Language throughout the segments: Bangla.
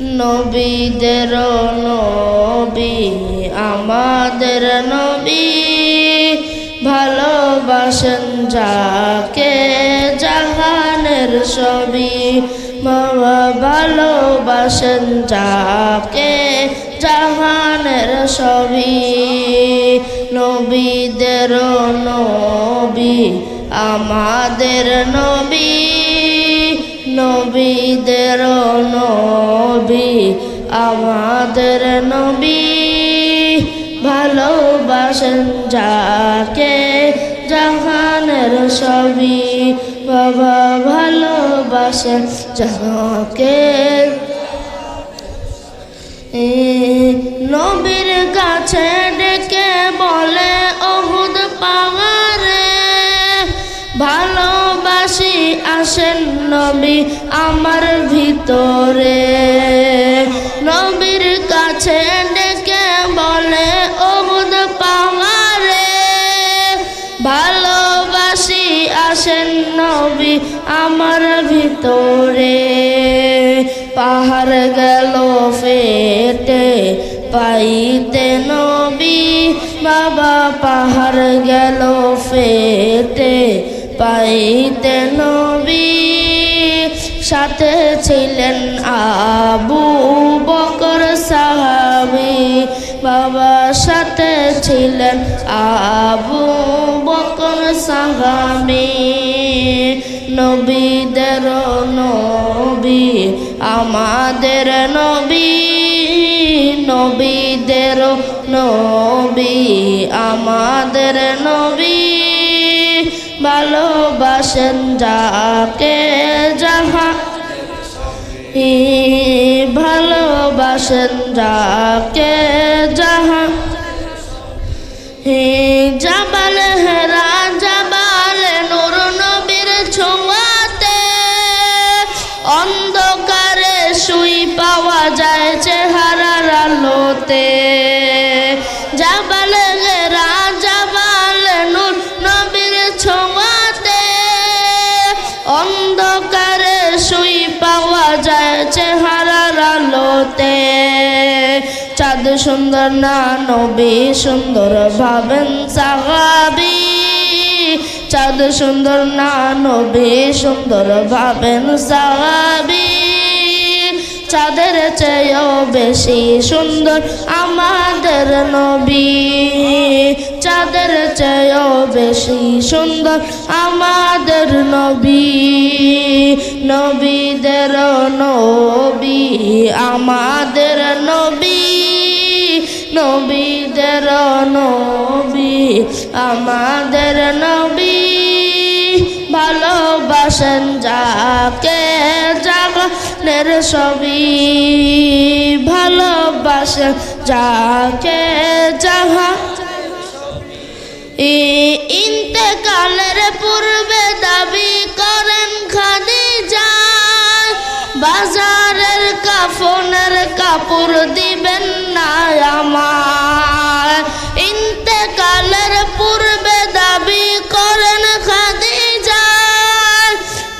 নবীদের নবী, আমাদের নবী। ভালোবাসেন যাকে, জাহানের ছবি। বাবা ভালোবাসেন যাকে, জাহানের ছবি। নবীদের নবী, আমাদের নবী। নবীদের নবী আমাদের নবী। ভালোবাসেন যাকে জাহানের ছবি। বাবা ভালোবাসেন যাকে। এ, নবীর কাছে নবী আমার ভিতরে। নবীর কাছে ডেকে বলে অহুদ পাহাড়ে ভালোবাসি আসেন নবী আমার ভিতরে। পাহাড় গেল ফেটে, পাইতে নবী বাবা পাহাড় গেল ফেটে, পাইতে ছিলেন আবু বকর সাহাবি। বাবা সাথে ছিলেন আবু বকর সাহাবি। নবীদের নবী, আমাদের নবী। নবীদের নবী, আমাদের নবী। ভালোবাসেন যাকে যাহা ভালোবাসেন যাকে যাহা। হে জাবাল হেরা জাবাল নুর নবীর ছোঁয়াতে অন্ধকারে শুই পাওয়া যায় চেহারার আলোতে। চাঁদ সুন্দর না, নবী সুন্দর ভাবেন সাহাবি। চাঁদ সুন্দর না, নবী সুন্দর ভাবেন সাহাবি। চাঁদের চেয়েও বেশি সুন্দর আমাদের নবী। চাঁদের চেয়েও বেশি সুন্দর আমাদের নবী। নবীদের নবী, আমাদের নবী। নবীদের নবী, আমাদের নবী। ভালোবাসেন যাকে জাগনের ছবি। ভালোবাসেন যাকে কাপড় দিবেন না আমার। ইন্তেকালের পূর্বে দাবি করেন খাদিজা।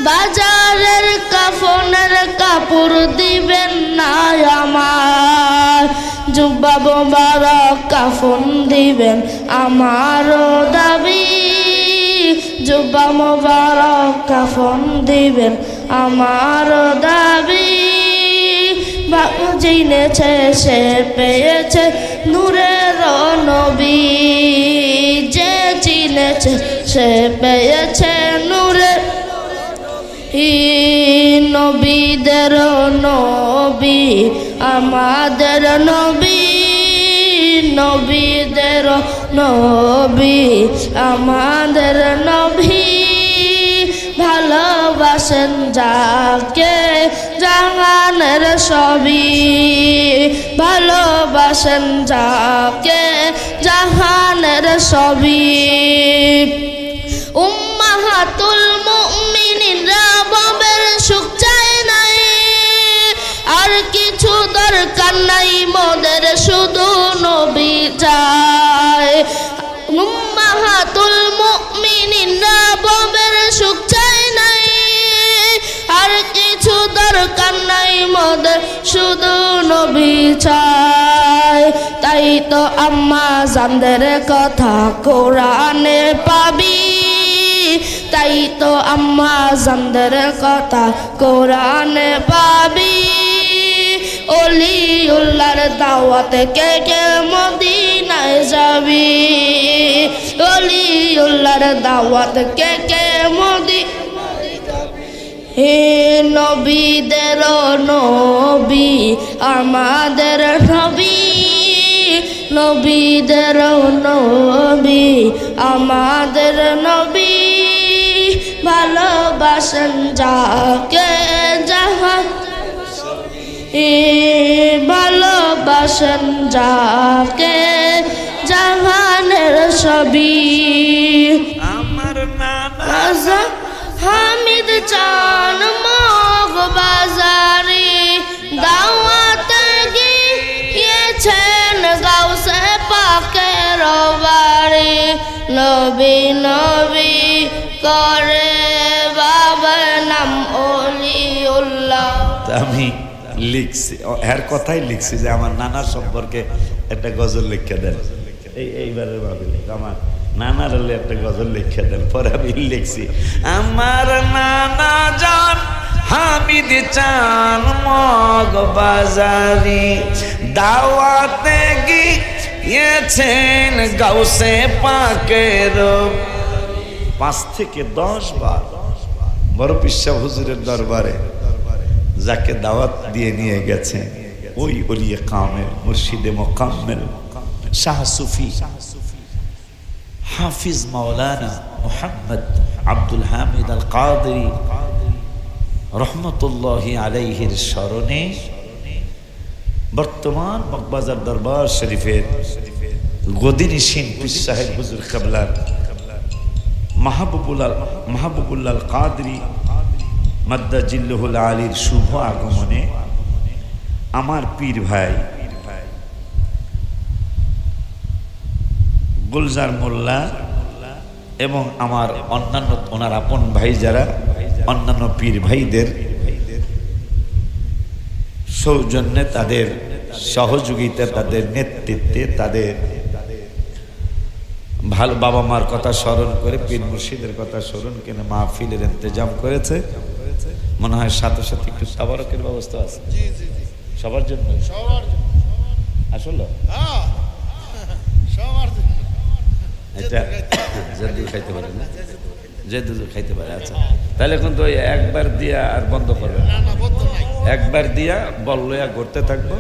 বাজারের কাফনের কাপড় দিবেন না আমার। জুব্বা মোবারক কাফন দিবেন আমারও দাবি। জুব্বা মোবারক কাফন দিবেন আমারও দাবি। চিনেছে সে পেয়েছে নূরের নবী। যে চিনেছে সে পেয়েছে নূরের নবীদের নবী, আমাদের নবী, নবীদের নবী, আমাদের নবী। ভালোবাসেন যাকে জাহানের সবই ভালোবাসেন যাকে জাহানের সবই উম্মাহাতুল মুমিনিনরা ববের সুখ চায় নাই, আর কিছু দরকার নাই চায় নাই আর কিছু দরকার নাই মোদের শুধু নবী চাই। তাই তো আম্মা জানদের কথা কোরআনে পাবি। তাই তো আম্মা জানদের কথা কোরআনে পাবি। অলি উল্লার দাওয়াত কে কে মদিনায় যাবি? অলি উল্লার দাওয়াত কে কে হে নবীদের নবী আমাদের নবী নবীদের নবী আমাদের নবী। ভালোবাসেন যাকে যাহা এ ভালোবাসেন যাকে জাহানের ছবি। আমার নানা হামিদ চান মগ বাজারে, দাওয়াতে গিয়েছেন গাউসে পাকের বাড়ি নবী নবী করে বাবার নাম অলিউল্লাহ। আমি লিখছি এর কথাই লিখছি যে আমার নানা সম্পর্কে একটা গজল লিখে দেন। এই, এইবারের ভাবে আমার নানার একটা গজল লিখে দেন, পরে আমি লিখছি, আমার নানা জান হামিদ চান মগ বাজারি, দাওয়াতে গিয়েছেন গাউসে পাকের পাঁচ থেকে দশ বার বড় পিসা হুজুরের দরবারে যাকে দাওয়াত দিয়ে নিয়ে গেছে ওই অলিয়ে কামেল, মুর্শিদে মোকাম্মেল, শাহ সুফি হাফিজ মাওলানা মোহাম্মদ আব্দুল হামিদ আল কাদরি রহমতুল্লাহি আলাইহির স্মরণে বর্তমান মকবাজার দরবার শরীফের গদিনী সিন পিস সাহেব হুজুর কাবলার মাহবুবুল মাহবুবুল্লাল কাদরি মাদ্দা জিল্লুহুল আলীর শুভ আগমনে আমার পীর ভাই গুলজার মোল্লা এবং আমার অন্যান্য ওনার আপন ভাই যারা অন্যান্য পীর ভাইদের সৌজন্যে তাদের সহযোগিতা তাদের নেতৃত্বে তাদের ভালো বাবা মার কথা স্মরণ করে পীর মুর্শিদের কথা স্মরণ করে মাহফিলের ইন্তজাম করেছে। মনে হয় সাথে সাথে একটু সাবারকের ব্যবস্থা আছে। সবার জন্য? আসলে? এটা যে দুধ খাইতে পারে না? যে দুধ খাইতে পারে আচ্ছা। তাহলে কিন্তু ওই একবার দিয়া আর বন্ধ করবে না। একবার দিয়া বল লইয়া ঘুরতে থাকব।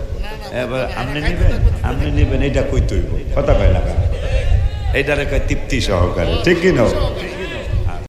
এবার আপনি নিবেন? আপনি নিবেন এটা কই তৈব কথা কয় লাগা এইটারে কয় তৃপ্তি সহকারে। ঠিক কি না?